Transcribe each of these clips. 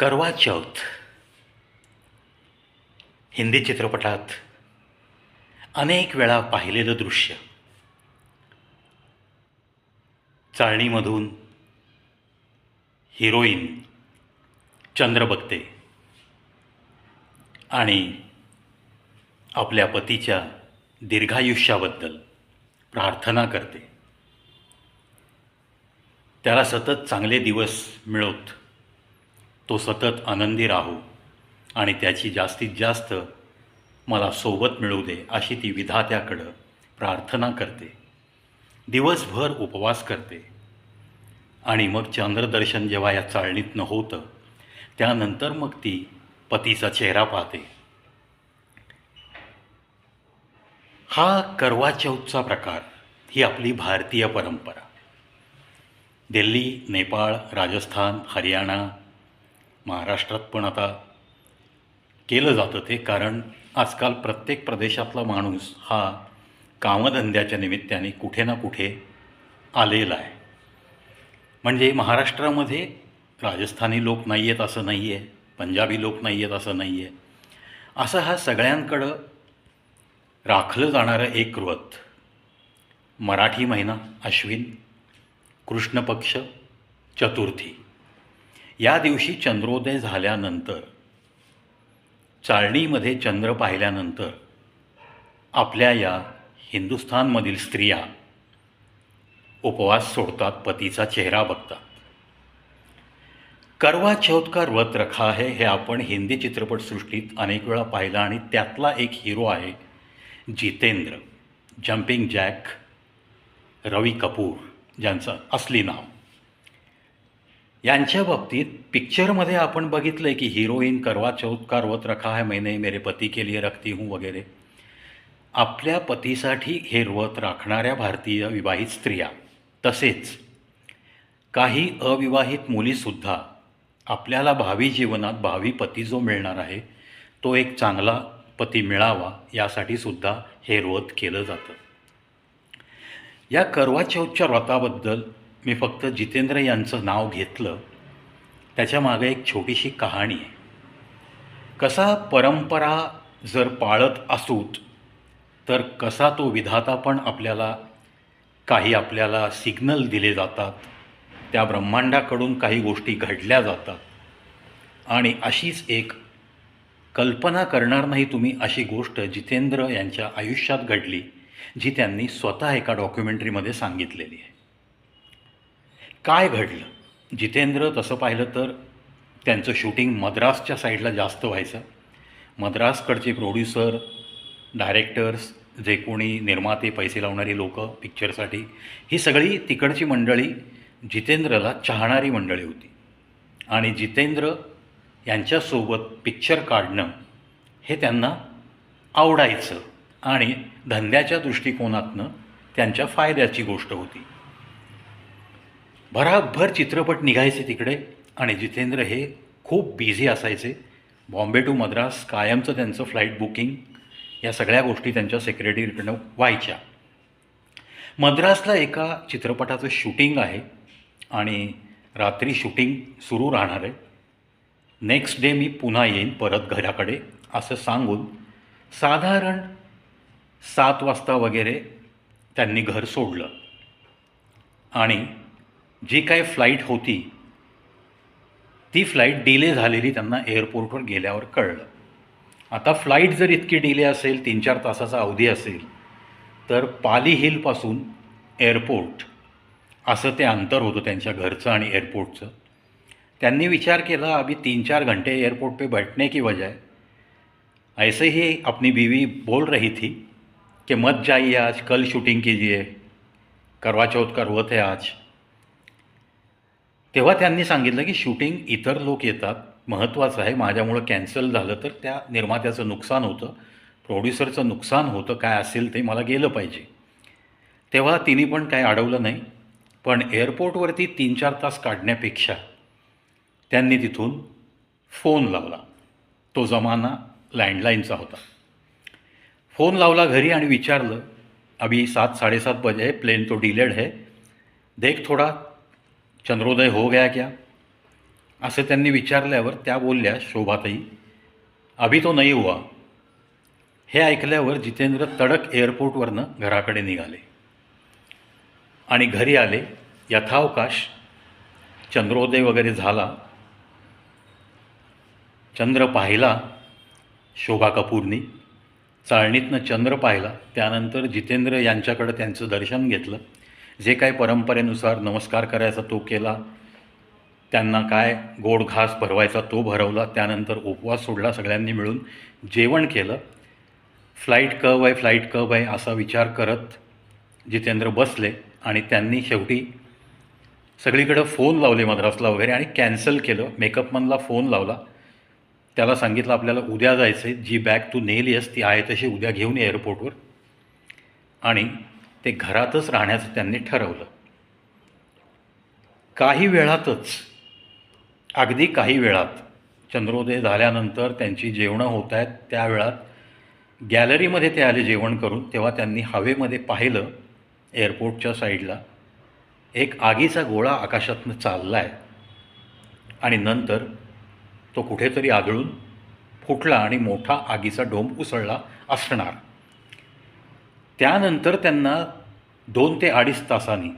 करवा चौथ. हिंदी चित्रपटात अनेक वेळा पाहिलेलं दृश्य. चाळणीमधून हिरोईन चंद्र बघते आणि आपल्या पतीच्या दीर्घायुष्याबद्दल प्रार्थना करते. त्याला सतत चांगले दिवस मिळवत तो सतत आनंदी राहो आणि त्याची जास्तीत जास्त मला सोबत मिळू दे अशी ती विधात्याकडं प्रार्थना करते. दिवसभर उपवास करते. आणि मग चंद्रदर्शन जेव्हा या चाळणीतनं होतं त्यानंतर मग ती पतीचा चेहरा पाहते. हा करवा चौथचा प्रकार ही आपली भारतीय परंपरा. दिल्ली नेपाळ राजस्थान हरियाणा महाराष्ट्रात पण आता केलं जातं ते कारण आजकाल प्रत्येक प्रदेशातला माणूस हा कामधंद्याच्या निमित्ताने कुठे ना कुठे आलेला आहे. म्हणजे महाराष्ट्रामध्ये राजस्थानी लोक नाही आहेत असं नाही आहे पंजाबी लोक नाही आहेत असं नाही आहे असं हा सगळ्यांकडं राखलं जाणारं एक व्रत मराठी महिना अश्विन कृष्ण पक्ष चतुर्थी. या दिवशी चंद्रोदय झाल्यानंतर चाळणीमध्ये चंद्र पाहिल्यानंतर आपल्या या हिंदुस्थानमधील स्त्रिया उपवास सोडतात पतीचा चेहरा बघतात. करवा चौथ का व्रत रखा आहे हे आपण हिंदी चित्रपटसृष्टीत अनेक वेळा पाहिलं आणि त्यातला एक हिरो आहे जितेंद्र जम्पिंग जॅक रवी कपूर ज्यांचं असली नाव. यांच्या बाबतीत पिक्चरमध्ये आपण बघितलं आहे की हिरोईन करवा चौथ का व्रत रखा है मैंने मेरे पती के लिए रखती हूँ वगैरे. आपल्या पतीसाठी हे व्रत राखणाऱ्या भारतीय विवाहित स्त्रिया. तसेच काही अविवाहित मुलीसुद्धा आपल्याला भावी जीवनात भावी पती जो मिळणार आहे तो एक चांगला पती मिळावा यासाठी सुद्धा हे व्रत केलं जातं. या करवा चौथच्या व्रताबद्दल मी फक्त जितेंद्र यांचं नाव घेतलं. त्याच्यामागे एक छोटीशी कहाणी आहे. कसा परंपरा जर पाळत असूत तर कसा तो विधाता पण आपल्याला काही आपल्याला सिग्नल दिले जातात. त्या ब्रह्मांडाकडून काही गोष्टी घडल्या जातात. आणि अशीच एक कल्पना करणार नाही तुम्ही अशी गोष्ट जितेंद्र यांच्या आयुष्यात घडली जी त्यांनी स्वतः एका डॉक्युमेंटरीमध्ये सांगितलेली आहे. काय घडलं? जितेंद्र तसं पाहिलं तर त्यांचं शूटिंग मद्रासच्या साईडला जास्त व्हायचं. मद्रासकडचे प्रोड्युसर डायरेक्टर्स जे कोणी निर्माते पैसे लावणारी लोकं पिक्चरसाठी ही सगळी तिकडची मंडळी जितेंद्रला चाहणारी मंडळी होती. आणि जितेंद्र यांच्यासोबत पिक्चर काढणं हे त्यांना आवडायचं आणि धंद्याच्या दृष्टिकोनातनं त्यांच्या फायद्याची गोष्ट होती. भराभर चित्रपट निघायचे तिकडे. आणि जितेंद्र हे खूप बिझी असायचे. बॉम्बे टू मद्रास कायमचं त्यांचं फ्लाईट बुकिंग या सगळ्या गोष्टी त्यांच्या सेक्रेटरीकडनं व्हायच्या. मद्रासला एका चित्रपटाचं शूटिंग आहे आणि रात्री शूटिंग सुरू राहणार आहे. नेक्स्ट डे मी पुन्हा येईन परत घराकडे असं सांगून साधारण सात वाजता वगैरे त्यांनी घर सोडलं. आणि जी काय फ्लाईट होती ती फ्लाईट डिले झालेली त्यांना एअरपोर्टवर गेल्यावर कळलं. आता फ्लाईट जर इतकी डिले असेल तीन चार तासाचा अवधी असेल तर पाली हिलपासून एअरपोर्ट असं ते अंतर होतं त्यांच्या घरचं आणि एअरपोर्टचं त्यांनी विचार केला अभी तीन चार घंटे एयरपोर्ट पे बैठने की वजह ऐसे ही अपनी बीवी बोल रही थी कि मत जाइए आज कल शूटिंग कीजिए करवा चौथ का रोत है आज। तेव्हा त्यांनी सांगितलं की शूटिंग इतर लोक येतात महत्त्वाचं आहे. माझ्यामुळं कॅन्सल झालं तर त्या निर्मात्याचं नुकसान होतं. प्रोड्युसरचं नुकसान होतं काय असेल ते मला गेलं पाहिजे. तेव्हा तिने पण काय अडवलं नाही. पण एअरपोर्टवरती तीन चार तास काढण्यापेक्षा त्यांनी तिथून फोन लावला. तो जमाना लँडलाईनचा होता. फोन लावला घरी आणि विचारलं अभी सात साडेसात बजे प्लेन तो डिलेड है. देख थोड़ा चंद्रोदय हो गया क्या? असं त्यांनी विचारल्यावर त्या बोलल्या शोभाताई अभी तो नाही हुआ. हे ऐकल्यावर जितेंद्र तडक एअरपोर्टवरनं घराकडे निघाले आणि घरी आले. यथावकाश चंद्रोदय वगैरे झाला. चंद्र पाहिला शोभा कपूरनी. चाळणीतनं चंद्र पाहिला. त्यानंतर जितेंद्र यांच्याकडं त्यांचं दर्शन घेतलं. जे काही परंपरेनुसार नमस्कार करायचा तो केला त्यांना काय गोड घास भरवायचा तो भरवला त्यानंतर उपवास सोडला सगळ्यांनी मिळून जेवण केलं. फ्लाईट कब आहे फ्लाईट कब आहे असा विचार करत जितेंद्र बसले आणि त्यांनी शेवटी सगळीकडं फोन लावले मद्रासला वगैरे आणि कॅन्सल केलं. मेकअपमनला फोन लावला. त्याला सांगितलं आपल्याला उद्या जायचं आहे जी बॅग तू नेली आहेस ती आहे तशी उद्या घेऊन ये एअरपोर्टवर. आणि ते घरातच राहण्याचं त्यांनी ठरवलं. काही वेळातच अगदी काही वेळात चंद्रोदय झाल्यानंतर त्यांची जेवणं होत आहेत त्या वेळात गॅलरीमध्ये ते आले जेवण करून तेव्हा त्यांनी हवेमध्ये पाहिलं एअरपोर्टच्या साईडला एक आगीचा गोळा आकाशातनं चालला आहे आणि नंतर तो कुठेतरी आदळून फुटला आणि मोठा आगीचा डोंब उसळला असणार. त्यानंतर त्यांना दोन ते अडीच तासांनी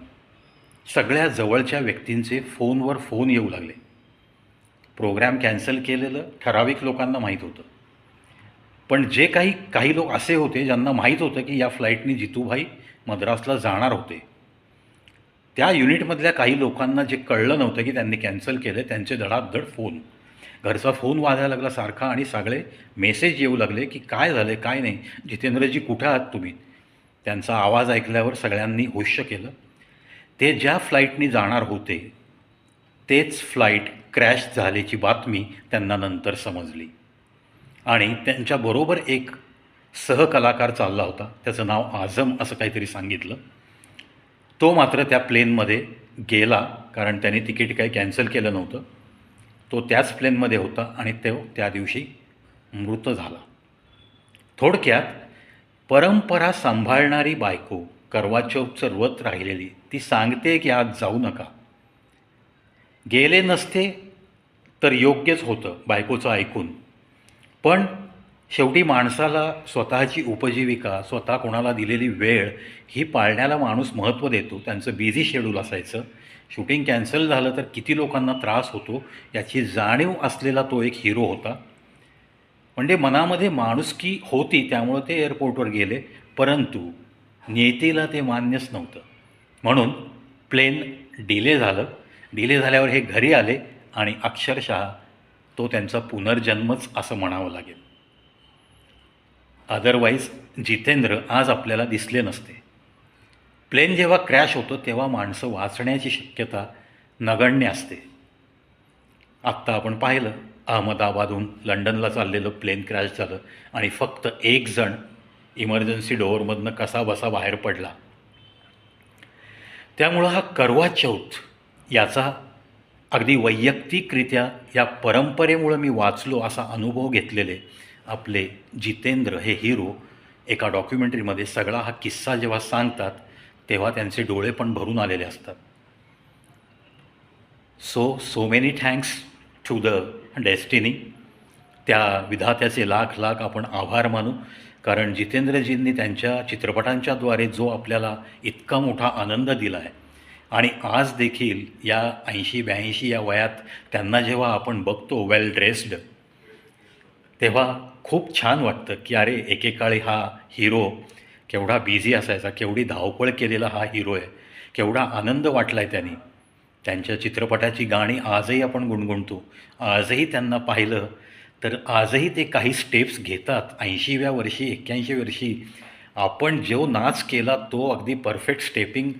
सगळ्या जवळच्या व्यक्तींचे फोनवर फोन येऊ लागले. प्रोग्रॅम कॅन्सल केलेलं ठराविक लोकांना माहीत होतं. पण जे काही काही लोक असे होते ज्यांना माहीत होतं की या फ्लाईटनी जितूभाई मद्रासला जाणार होते. त्या युनिटमधल्या काही लोकांना जे कळलं नव्हतं की त्यांनी कॅन्सल केलं त्यांचे धडाधड फोन. घरचा फोन वाजायला लागला सारखा आणि सगळे मेसेज येऊ लागले की काय झालं काय नाही जितेंद्रजी कुठं आहात तुम्ही? त्यांचा आवाज ऐकल्यावर सगळ्यांनी हुश्य केलं. ते ज्या फ्लाईटनी जाणार होते तेच फ्लाईट क्रॅश झाल्याची बातमी त्यांना नंतर समजली. आणि त्यांच्याबरोबर एक सहकलाकार चालला होता त्याचं नाव आझम असं काहीतरी सांगितलं. तो मात्र त्या प्लेनमध्ये गेला कारण त्याने तिकीट काही कॅन्सल केलं नव्हतं. तो त्याच प्लेनमध्ये होता आणि तो त्या दिवशी मृत झाला. थोडक्यात परंपरा सांभाळणारी बायको करवाचौथचं व्रत राहिलेली ती सांगते की आज जाऊ नका. गेले नसते तर योग्यच होतं बायकोचं ऐकून. पण शेवटी माणसाला स्वतःची उपजीविका स्वतः कोणाला दिलेली वेळ ही पाळण्याला माणूस महत्त्व देतो. त्यांचं बिझी शेड्यूल असायचं. शूटिंग कॅन्सल झालं तर किती लोकांना त्रास होतो याची जाणीव असलेला तो एक हिरो होता. म्हणजे मनामध्ये माणुसकी होती त्यामुळं ते एअरपोर्टवर गेले परंतु नियतीला ते मान्यच नव्हतं. म्हणून प्लेन डिले झालं. डिले झाल्यावर हे घरी आले आणि अक्षरशः तो त्यांचा पुनर्जन्मच असं म्हणावं लागेल. अदरवाईज जितेंद्र आज आपल्याला दिसले नसते. प्लेन जेव्हा क्रॅश होतं तेव्हा माणसं वाचण्याची शक्यता नगण्य असते. आत्ता आपण पाहिलं. अहमदाबादहून लंडनला चाललेलं प्लेन क्रॅश झालं आणि फक्त एक जण इमर्जन्सी डोअरमधनं कसा बसा बाहेर पडला. त्यामुळं हा करवा चौथ याचा अगदी वैयक्तिकरित्या या परंपरेमुळं मी वाचलो असा अनुभव घेतलेले आपले जितेंद्र हे हिरो एका डॉक्युमेंटरीमध्ये सगळा हा किस्सा जेव्हा सांगतात तेव्हा त्यांचे डोळे पण भरून आलेले असतात. So so many thanks to the destiny त्या विधात्याचे लाख लाख आपण आभार मानू. कारण जितेंद्रजींनी त्यांच्या चित्रपटांच्याद्वारे जो आपल्याला इतका मोठा आनंद दिला आहे आणि आज देखील या ऐंशी ब्याऐंशी या वयात त्यांना जेव्हा आपण बघतो वेल ड्रेस्ड तेव्हा खूप छान वाटतं की अरे एकेकाळी हा हिरो केवढा बिझी असायचा केवढी धावपळ केलेला हा हिरो आहे केवढा आनंद वाटला आहे त्यांनी. त्यांच्या चित्रपटाची गाणी आजही आपण गुणगुणतो. आजही त्यांना पाहिलं तर आजही ते काही स्टेप्स घेतात. ऐंशीव्या वर्षी एक्क्याऐंशी वर्षी. आपण जो नाच केला तो अगदी परफेक्ट स्टेपिंग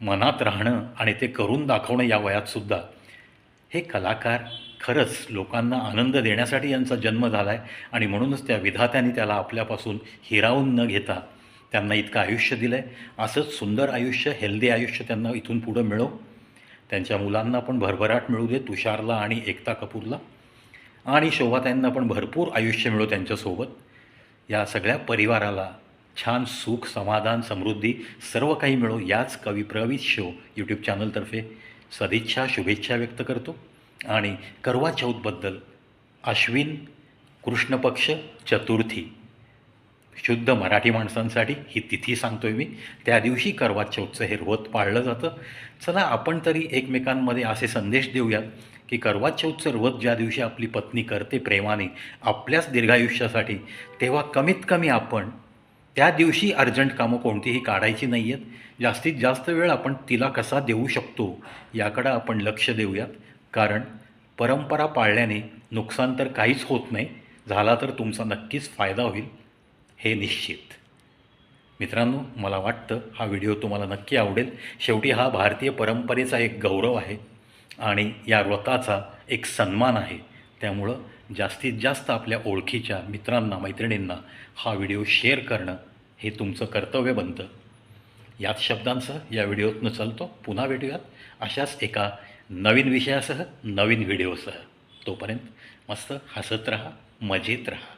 मनात राहणं आणि ते करून दाखवणं या वयातसुद्धा हे कलाकार खरंच लोकांना आनंद देण्यासाठी यांचा जन्म झाला आहे आणि म्हणूनच त्या विधात्याने त्याला आपल्यापासून हिरावून न घेता त्यांना इतकं आयुष्य दिलं आहे असंच सुंदर आयुष्य हेल्दी आयुष्य त्यांना इथून पुढं मिळो. त्यांच्या मुलांना पण भरभराट मिळू दे तुषारला आणि एकता कपूरला. आणि शोभाताईंना पण भरपूर आयुष्य मिळो त्यांच्यासोबत. या सगळ्या परिवाराला छान सुख समाधान समृद्धी सर्व काही मिळो याच कवी प्रवीत शो यूट्यूब चॅनलतर्फे सदिच्छा शुभेच्छा व्यक्त करतो. आणि करवा चौथबद्दल अश्विन कृष्णपक्ष चतुर्थी. शुद्ध मराठी माणसांसाठी ही तिथी सांगतोय मी. त्या दिवशी करवा चौथचं हे व्रत पाळलं जातं. चला आपण तरी एकमेकांमध्ये असे संदेश देऊयात की करवा चौथचं व्रत ज्या दिवशी आपली पत्नी करते प्रेमाने आपल्याच दीर्घायुष्यासाठी तेव्हा कमीत कमी आपण त्या दिवशी अर्जंट कामं कोणतीही काढायची नाही आहेत जास्तीत जास्त वेळ आपण तिला कसा देऊ शकतो याकडं आपण लक्ष देऊयात. कारण परंपरा पाळल्याने नुकसान तर काहीच होत नाही. झाला तर तुमचा नक्कीच फायदा होईल. हे निश्चित. मित्रांनो मला वाटतं हा व्हिडिओ तुम्हाला नक्की आवडेल. शेवटी हा भारतीय परंपरेचा एक गौरव आहे आणि या व्रताचा एक सन्मान आहे. त्यामुळं जास्तीत जास्त आपल्या ओळखीच्या मित्रांना मैत्रिणींना हा व्हिडिओ शेअर करणं हे तुमचं कर्तव्य बनतं. याच शब्दांसह या व्हिडिओतनं चालतो. पुन्हा भेटूयात अशाच एका नवीन विषयासह नवीन व्हिडिओसह. तोपर्यंत मस्त हसत राहा मजेत राहा.